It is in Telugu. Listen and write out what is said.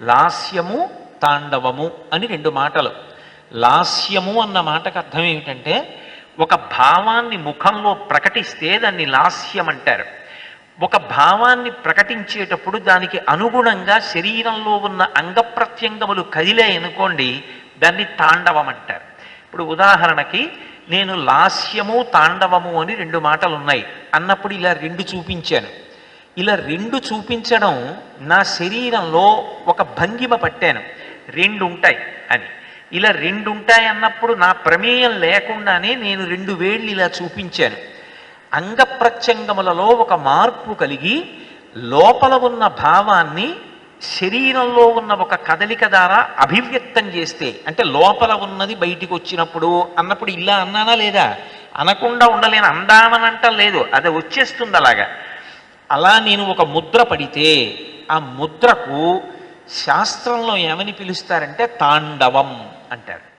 లాస్యము తాండవము అని రెండు మాటలు. లాస్యము అన్న మాటకు అర్థం ఏమిటంటే ఒక భావాన్ని ముఖంలో ప్రకటిస్తే దాన్ని లాస్యం అంటారు. ఒక భావాన్ని ప్రకటించేటప్పుడు దానికి అనుగుణంగా శరీరంలో ఉన్న అంగప్రత్యంగములు కదిలాయనుకోండి దాన్ని తాండవం అంటారు. ఇప్పుడు ఉదాహరణకి నేను లాస్యము తాండవము అని రెండు మాటలు ఉన్నాయి అన్నప్పుడు ఇలా రెండు చూపించాను. ఇలా రెండు చూపించడం నా శరీరంలో ఒక భంగిమ పట్టాను. రెండు ఉంటాయి అని. ఇలా రెండు ఉంటాయి అన్నప్పుడు నా ప్రమేయం లేకుండానే నేను రెండు వేళ్ళు ఇలా చూపించాను. అంగప్రత్యంగములలో ఒక మార్పు కలిగి లోపల ఉన్న భావాన్ని శరీరంలో ఉన్న ఒక కదలిక ద్వారా అభివ్యక్తం చేస్తే అంటే లోపల ఉన్నది బయటికి వచ్చినప్పుడు అన్నప్పుడు ఇలా అన్నానా లేదా? అనకుండా ఉండలేను అందామనంట లేదు అది వచ్చేస్తుంది అలాగా. అలా నేను ఒక ముద్ర పడితే ఆ ముద్రకు శాస్త్రంలో ఏమని పిలుస్తారంటే తాండవం అంటారు.